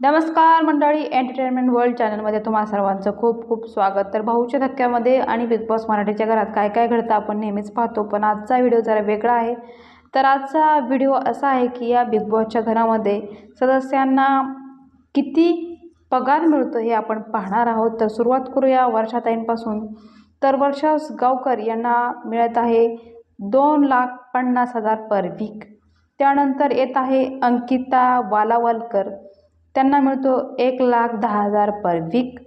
नमस्कार मंडळी entertainment world चॅनलमध्ये तुम्हा सर्वांचं खूप खूप स्वागत. तर भाऊच्या धक्क्यामध्ये आणि बिग बॉस मराठीच्या घरात काय काय घडतं आपण नेहमीच पाहतो पण आजचा व्हिडिओ जरा वेगळा आहे. तर आजचा व्हिडिओ असा आहे की या बिग बॉसच्या घरामध्ये सदस्यांना किती पगार मिळतो हे आपण पाहणार आहोत. तर सुरुवात करूया वर्षाताईंपासून तर वर्षा गावकर यांना मिळत आहे दोन लाख पन्नास हजार पर वीक त्यानंतर येत आहे अंकिता वालावलकर. त्यांना मिळतो एक लाख दहा हजार पर वीक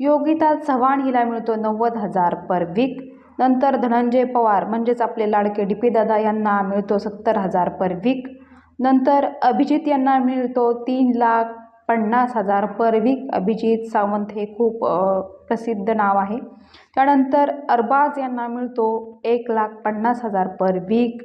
योगिता चव्हाण हिला मिळतो नव्वद हजार पर वीक नंतर धनंजय पवार म्हणजेच आपले लाडके डी पी दादा यांना मिळतो सत्तर हजार पर वीक नंतर अभिजित यांना मिळतो तीन लाख पन्नास हजार पर वीक अभिजित सावंत हे खूप प्रसिद्ध नाव आहे. त्यानंतर अरबाज यांना मिळतो एक लाख पन्नास हजार पर वीक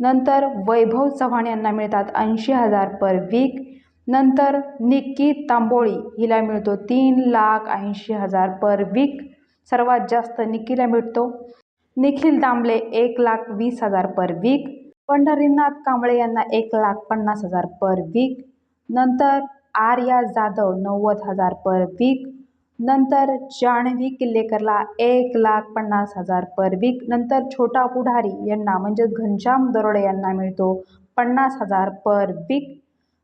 नंतर वैभव चव्हाण यांना मिळतात ऐंशी हजार पर वीक नंतर निक्की तांबोळी हिला मिळतो तीन लाख ऐंशी हजार पर वीक सर्वात जास्त निक्कीला मिळतो. निखिल दामले एक लाख वीस हजार पर वीक पंढरीनाथ कांबळे यांना एक लाख पन्नास हजार पर वीक नंतर आर्या जाधव नव्वद हजार पर वीक नंतर जान्हवी किल्लेकरला एक लाख पन्नास हजार पर वीक नंतर छोटा पुढारी यांना म्हणजेच घनश्याम दरोडे यांना मिळतो पन्नास हजार पर वीक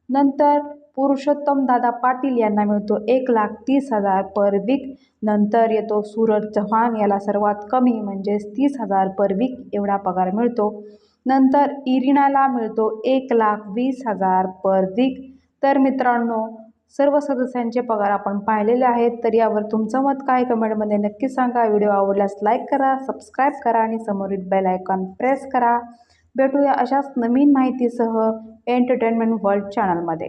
नंतर पुरुषोत्तम दादा पाटील यांना मिळतो एक लाख तीस हजार पर वीक नंतर येतो सूरज चव्हाण याला सर्वात कमी म्हणजेच तीस हजार पर वीक एवढा पगार मिळतो. नंतर इरिनाला मिळतो एक लाख वीस हजार पर वीक तर मित्रांनो सर्व सदस्यांचे पगार आपण पाहिलेले आहेत तर यावर तुमचं मत काय कमेंटमध्ये नक्की सांगा. व्हिडिओ आवडल्यास लाईक करा सबस्क्राईब करा आणि समोरील बेल आयकॉन प्रेस करा. भेटूया अशाच नवीन माहितीसह. एंटरटेनमेंट वर्ल्ड चॅनलमध्ये.